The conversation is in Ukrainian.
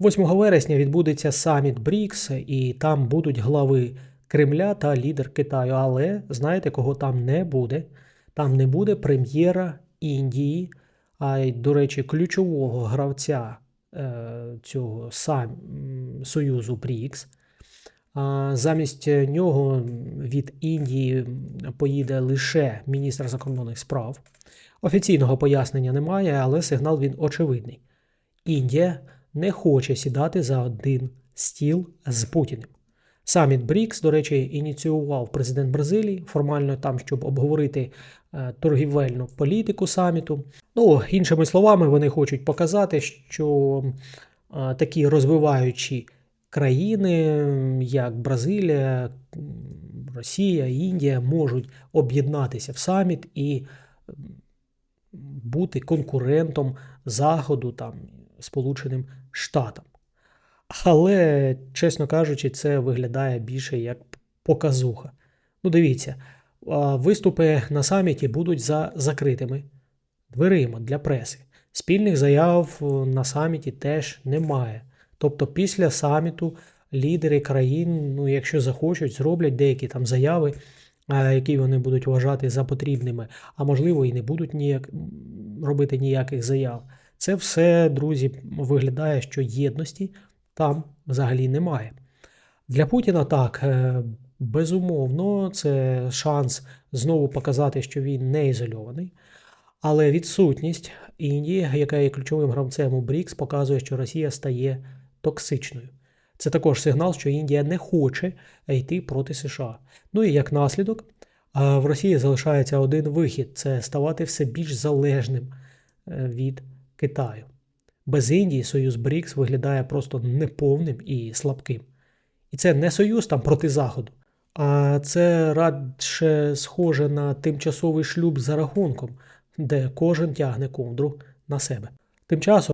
8 вересня відбудеться саміт БРІКС, і там будуть глави Кремля та лідер Китаю. Але знаєте, кого там не буде? Там не буде прем'єра Індії, а й, до речі, ключового гравця е, цього сам Союзу БРІКС. Замість нього від Індії поїде лише міністр закордонних справ. Офіційного пояснення немає, але сигнал він очевидний. Індія не хоче сідати за один стіл з Путіним. Саміт БРІКС, до речі, ініціював президент Бразилії формально там, щоб обговорити е, торгівельну політику саміту. Ну, іншими словами, вони хочуть показати, що е, такі розвиваючі країни, як Бразилія, Росія, Індія, можуть об'єднатися в саміт і бути конкурентом Заходу там, Сполученим Штатам. Але, чесно кажучи, це виглядає більше як показуха. Ну, дивіться, виступи на саміті будуть за закритими дверима для преси. Спільних заяв е, на саміті теж немає. Тобто, після саміту лідери країн, ну, якщо захочуть, зроблять деякі там заяви, е, які вони будуть вважати за потрібними, а можливо і не будуть ніяк робити ніяких заяв. Це все, друзі, виглядає, що єдності там взагалі немає. Для Путіна так, е, безумовно, це шанс знову показати, що він не ізольований. Але відсутність Індії, яка є ключовим гравцем у БРІКС, показує, що Росія стає токсичною. Це також сигнал, що Індія не хоче йти проти США. Ну і як наслідок, в Росії залишається один вихід це ставати все більш залежним е, від Китаю. Без Індії союз БРІКС виглядає просто неповним і слабким. І це не союз там проти Заходу, а це радше схоже на тимчасовий шлюб за рахунком, де кожен тягне ковдру на себе. Тим часом